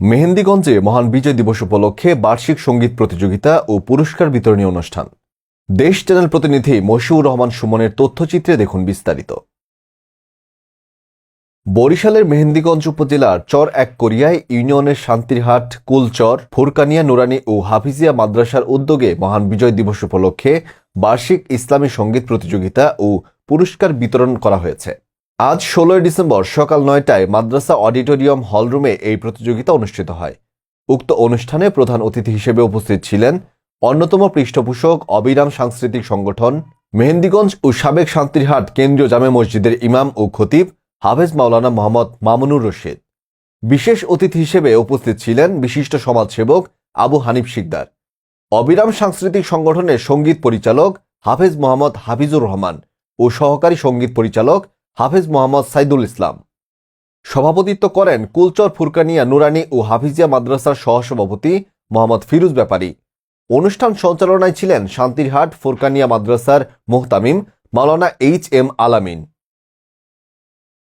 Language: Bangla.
মেহেন্দিগঞ্জে মহান বিজয় দিবস উপলক্ষে বার্ষিক সংগীত প্রতিযোগিতা ও পুরস্কার বিতরণী অনুষ্ঠান। দেশ চ্যানেল প্রতিনিধি মশিউর রহমান সুমনের তথ্যচিত্রে দেখুন বিস্তারিত। বরিশালের মেহেন্দিগঞ্জ উপজেলার চর এক কোরিয়ায় ইউনিয়নের শান্তিরহাট, কুলচর, ফুরকানিয়া, নুরানি ও হাফিজিয়া মাদ্রাসার উদ্যোগে মহান বিজয় দিবস উপলক্ষে বার্ষিক ইসলামী সংগীত প্রতিযোগিতা ও পুরস্কার বিতরণ করা হয়েছে। আজ ষোলোই ডিসেম্বর সকাল নয়টায় মাদ্রাসা অডিটোরিয়াম হলরুমে এই প্রতিযোগিতা অনুষ্ঠিত হয়। উক্ত অনুষ্ঠানে প্রধান অতিথি হিসেবে উপস্থিত ছিলেন অন্যতম পৃষ্ঠপোষক, অবিরাম সাংস্কৃতিক সংগঠন, মেহেন্দিগঞ্জ ও সাবেক শান্তিরহাট কেন্দ্রীয় জামে মসজিদের ইমাম ও খতিব হাফেজ মাওলানা মোহাম্মদ মামুনুর রশিদ। বিশেষ অতিথি হিসেবে উপস্থিত ছিলেন বিশিষ্ট সমাজসেবক আবু হানিফ শিকদার। অবিরাম সাংস্কৃতিক সংগঠনের সংগীত পরিচালক হাফেজ মোহাম্মদ হাফিজুর রহমান ও সহকারী সংগীত পরিচালক হাফেজ মোহাম্মদ সাইদুল ইসলাম। সভাপতিত্ব করেন কুলচর ফুরকানিয়া নুরানি ও হাফিজিয়া মাদ্রাসার সহসভাপতি মোহাম্মদ ফিরুজ ব্যাপারী। অনুষ্ঠান সঞ্চালনায় ছিলেন শান্তিরহাট ফুরকানিয়া মাদ্রাসার মোহতামিম মাওলানা এইচ এম আলামিন।